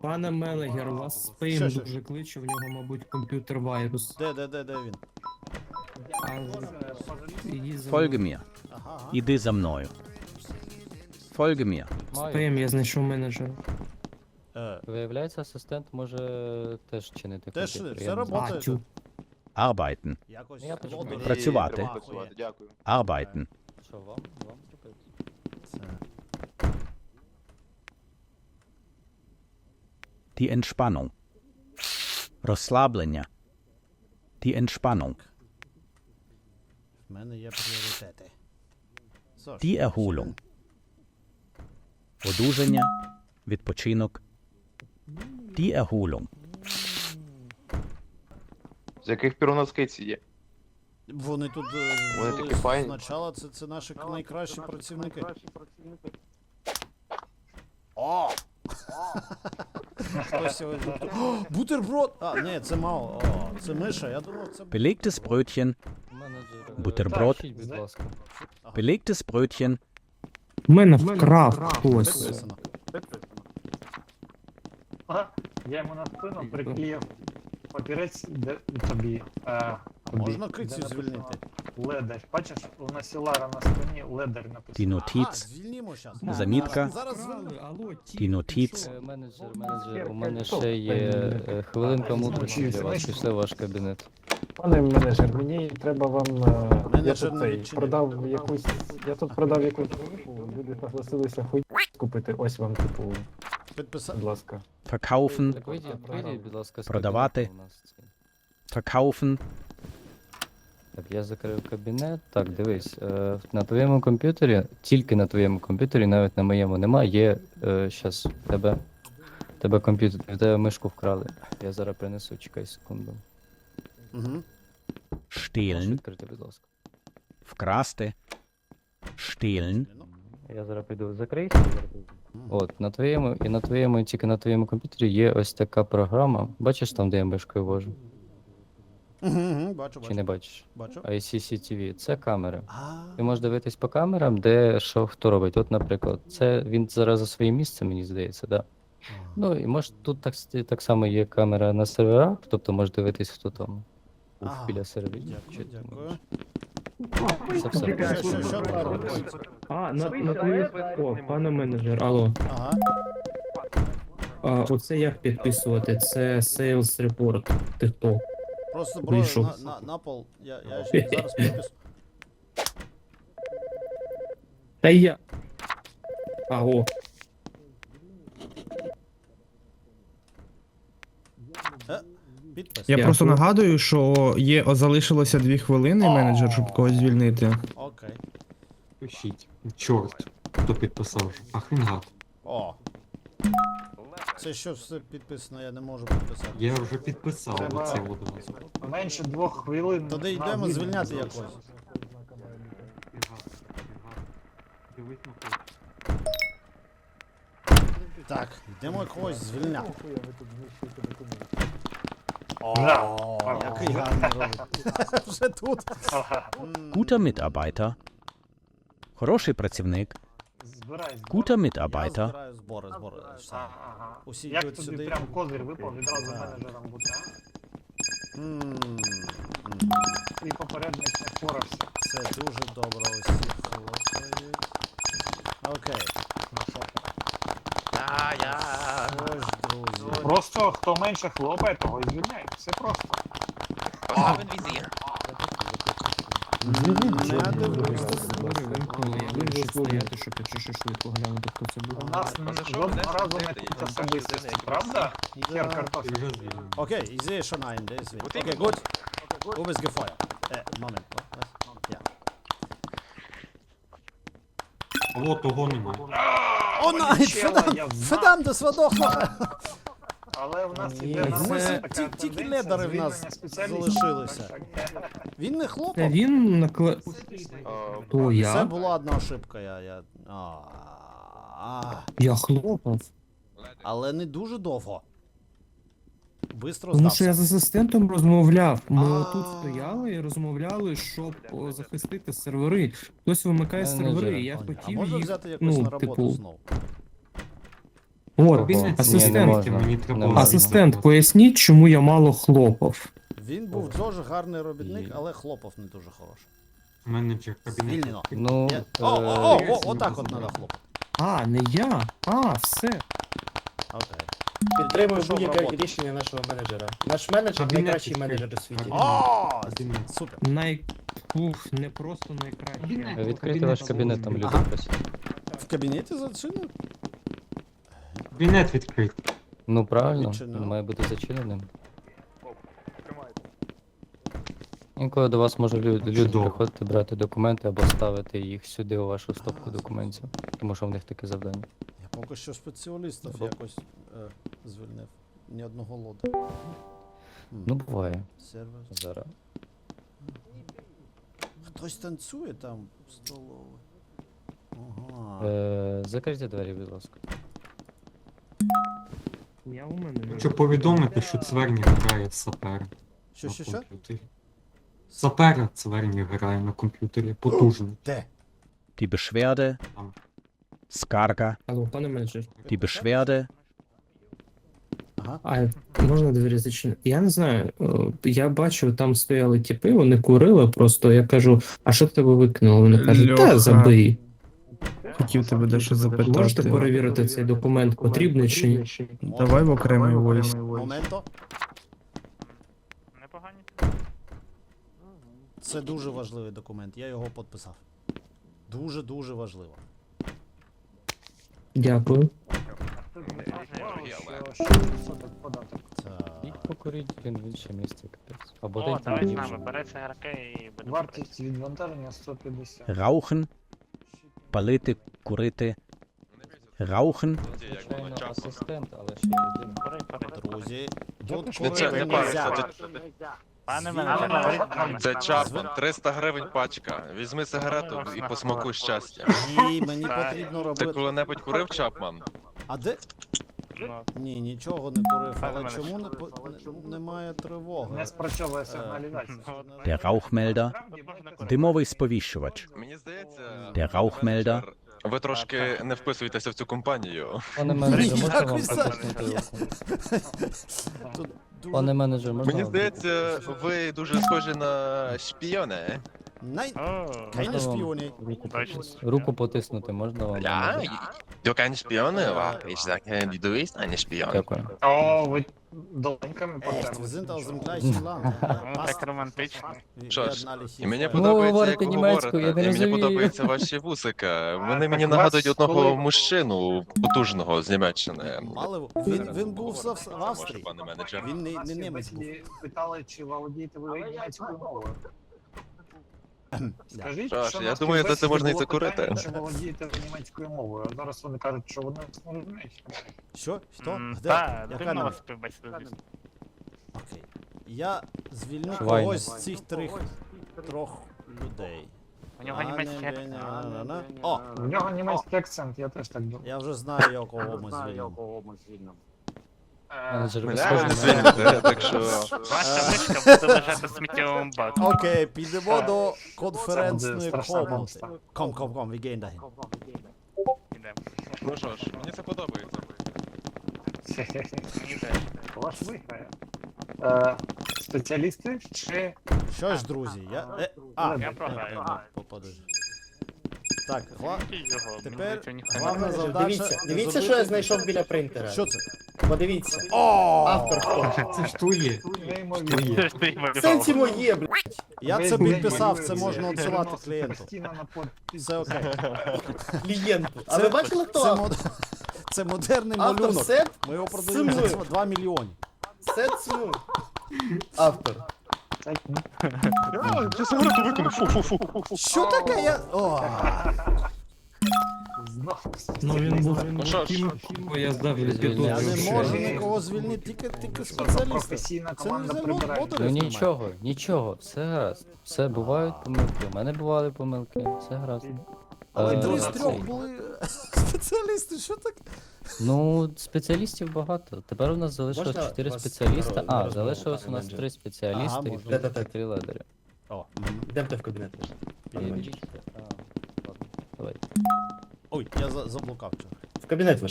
Пане Мелегер, вас спим Що, що? дуже кличе, в нього, мабуть, комп'ютер вайрус. Де, де, де, де він? А, іди за Folge mir. Ага, ага. Іди за мною. Folge mir. Спим, я знайшов менеджера. Е, Виявляється, асистент може теж чинити Теж комп'ютер, все я не знаю. робота. А, тю. Arbeiten. якось Я лодер. Працювати. Працювати, дякую. Arbeiten. Що, вам? Вам зробити? Це. Die Entspannung. Розслаблення. Die Entspannung. В мене є пріоритети. Die Erholung. Одужання. Відпочинок. Die Erholung. З яких пір у нас киці є? Вони тут е, Вони були такі файні. спочатку, це, це наші найкращі працівники. О! Бутерброд! А, ні, це мало. О, це миша, я думав, це. Belegtes Brötchen. Бутерброд. тащіть, будь ласка. Belegtes Brötchen. В мене вкрав хтось. Підписано. Ага, Я йому на спину приклеїв папірець, де тобі. Е, тобі, Можна де кицю написано звільнити? Ледар. Бачиш, у Насілара на спині ледар написано. Зараз. Замітка. Notiz. Е, Менеджер, менеджер, у мене ще є е, хвилинка мудрості для вас, пішли в ваш кабінет. Пане менеджер, мені треба вам. е, Я Менеджер тут не цей, відчинив. продав якусь. Я тут продав якусь групу, люди согласилися хуй купити. Ось вам, типу, будь ласка. Verkaufen. Так вийдіть, вийдіть, будь ласка, з Продавати. кабінету у нас. Verkaufen. Так, я закрив кабінет. Так, дивись, е, на твоєму комп'ютері, тільки на твоєму комп'ютері, навіть на моєму нема, є е, щас в тебе, тебе комп'ютер, в тебе мишку вкрали. Я зараз принесу, чекай секунду. Угу. Stehlen. відкрити, будь ласка. Вкрасти. Stehlen. Я зараз піду закрийся. От, на твоєму, і на твоєму, і тільки на твоєму комп'ютері є ось така програма. Бачиш там, де я мишкою вожу? Угу, бачу, Чи не бачиш? Бачу. ICCTV. Це камери. А, Ти можеш дивитись по камерам, де що хто робить. От, наприклад, це він зараз за своє місце, мені здається, да. Ну і може тут так, с- так само є камера на серверах, тобто можеш дивитись, хто там був Ага. біля серверів. Дякую, чи дякую. Це все. Що, що, що тут робиться? А, на, на твою... О, пане менеджер, алло. Ага. А, оце як підписувати? Це sales report. Ти хто? Просто бро, Вийшов. на, на, на пол. Я, я ще зараз підпис. Та я. Аго. Підпис. Я Дякую. просто нагадую, що є о, залишилося дві хвилини менеджер, щоб когось звільнити. Окей. Пишіть. Чорт, хто підписав. Ахенгат. О. Це що все підписано, я не можу підписати. Я вже підписав Треба- оце одразу. Менше двох хвилин. Тоді на йдемо відео звільняти залишилось. якось. Дивись на фото. Так, йдемо когось звільняти. О, Да. який гарний робить. Вже тут. Ага. М, Guter Mitarbeiter. Хороший працівник. Guter Mitarbeiter. Як тобі прям козир випав, відразу менеджером бути. а? М, м. Твій попередник не впорався. Це дуже добре, усі хлопають. Окей. Друзі. Просто хто менше хлопає, того і звільняє. Все просто. Говори, щоб якщо що швидко глянути, хто це буде. У нас жодного разу не тут особистості, правда? Хер картофель. вже звільнений. Okay, ich sehe schon einen, der ist weg. Okay, gut. Du bist gefeuert. Äh, Moment. Was? Ja. Алло, того нема. Nein, Чела, я verdammt! знав. Verdammt, das war doch noch... Але в нас Ні, іде на це- мене така ті- тільки тенденція ледери в нас звільнення спеціалістів. залишилися. Так Він не Та хлопав. він накла... То Це я? була одна ошибка, я... я... А, а, Я хлопав. але не дуже довго. Бистро Тому що я з асистентом розмовляв. Ми А. тут стояли і розмовляли, щоб о, захистити сервери. Хтось вимикає сервери, я А хотів можна їх. взяти якось ну, на роботу типу, знову? От, асистент. можна. мені Не треба. можна. асистент, поясніть, чому я мало хлопав. Він був дуже гарний робітник, але хлопав не дуже хороший. Менеджер кабінету. Звільнено. Ну, Є- е, О, о, о, о, отак от треба хлопати. А, не я. А, все. Окей. Підтримую Пішов будь-яке роботу. рішення нашого менеджера. Наш менеджер Кабінет найкращий менеджер у світі. Кабінет. О, Кабінет. супер. Най... Уф, не просто найкраще. Кабінет. Відкрити ваш кабінет, там люди Ага. просять. В кабінеті зачинено? Кабінет відкритий. Ну правильно, Відчинено. він має бути зачиненим. Інколи до вас можуть лю- люди Чудово. приходити брати документи або ставити їх сюди у вашу стопку документів, тому що в них таке завдання. Я поки що спеціалістів Або- якось е, звільнив. Ні одного лота. М, Ну буває. сервер. Зараз. Хтось танцює там в столовій. Ага. Е, закрийте двері, будь ласка. Я у мене. Хочу повідомити, що Цверні грає в сапера. Що, на що, що? комп'ютері. Сапера Цверні грає на комп'ютері. Потужно. Де? Die Beschwerde. Skarga, Алло, пане менеджер. die Beschwerde, А можна двері зачинити? Я не знаю. е, Я бачив, там стояли тіпи, вони курили просто. Я кажу, а що тебе викинуло? Вони кажуть, Льоха. та забий. Хотів тебе дещо запитати. Можете перевірити цей документ, потрібний чи ні? Давай в окремий войс. Моменто. Це дуже важливий документ, я його підписав. Дуже-дуже важливо. Дякую. Відсоток. Ідь покуріть, в інше місце капець. Або О, дайте давай з мені нами, вже. бери цигарки і будемо. Вартість відвантаження 150. rauchen, палити, курити, раухен. Звичайно, асистент, але ще й людина. Друзі, тут це- курити не нельзя. Пане менеджер, говоріть з нами. Це Чапман, 300 гривень пачка. Візьми сигарету і посмакуй щастя. Ні, мені потрібно Ти робити. коли-небудь курив Чапман? А де? Ну, Ні, нічого не курив, але чому не по- не- немає тривоги? Не спрацьовує Е, сигналізація. der Rauchmelder, димовий сповіщувач, Мені здається, der Rauchmelder, ви трошки не вписуєтеся в цю компанію. Пане менеджер, можна вам Дякую, Саш. пропустити? Тут дуже- Пане менеджер, можна Мені вам здається, ви дуже схожі на шпіони. Най... О, Keine Можна вам руку, потиснути, можна вам? Ja, du kein Spion, aber ich sage, du bist ein Spion. Дякую. О, ви долоньками Echt, потерли. wir sind aus dem gleichen Land. Ну, так романтично. Що ж, І мені Ну, подобається, говорите як ви німецькою, я говорите. не І мені розумію. подобаються ваші вусика. Вони так мені вас нагадують одного коли- мужчину потужного з Німеччини. Мали... Він, він був в, в Може, Австрії. пане менеджер. Він не, не немець був. питали, чи володієте ви німецькою мовою. Скажіть, Що що я думаю, за це можна і закурити. питання, Чи володієте німецькою мовою? А зараз вони кажуть, що вони не розуміють. Що? Хто? Де? Яка дивно вас співбесіда, звісно. Окей. Я звільню Швайна. когось з цих трьох трьох людей. У нього Пане німецький акцент. О, У нього німецький акцент, я теж так думаю. я вже знаю, якого ми звільнимо. Менеджер, Мене схожі не на... звільните, так що... Ваша мишка буде лежати в сміттєвому баку. Окей, підемо до буде страшна комнати. помста. Ком, ком, ком, gain. Ідемо. Ну що ж, мені це подобається. Мені теж. Ваш виграє. Е, Спеціалісти чи Що ж, друзі, я... Е, а, Я програю. е, е, подожди. Так, гла... Його, Тепер. Дивіться, дивіться, що я знайшов біля принтера. Що це? Подивіться. О! Автор хто? Це ж твоє. неймовірно? Сенсі моє, блядь. Я це підписав, це можна надсилати клієнту. постійно на подпис. Це окей. клієнту. А ви бачили, хто Це, автор? це модерний Автор малюнок. сет? Ми його продаємо за Символ. 2 мільйони. Сет Смут. Автор. Що таке я. О, Ну він був Ну що ж, я здав я не можу нікого звільнити, тільки, тільки спеціалісти. професійна Це команда не прибирає. Ну нічого, нічого, все гаразд. Все, бувають помилки. У мене бували помилки, все гаразд. Але Е, три з трьох були спеціалісти, що таке? Ну, спеціалістів багато. Тепер у нас залишилось Можна 4 вас спеціаліста. А, залишилось у нас менеджер? 3 спеціалісти і можна. плюс Та-та-та. 3 ледери. О, Йдемте в кабінет. Ідіть. А, ладно, Давай. Ой, я за- заблукав. чого. В кабінет ваш.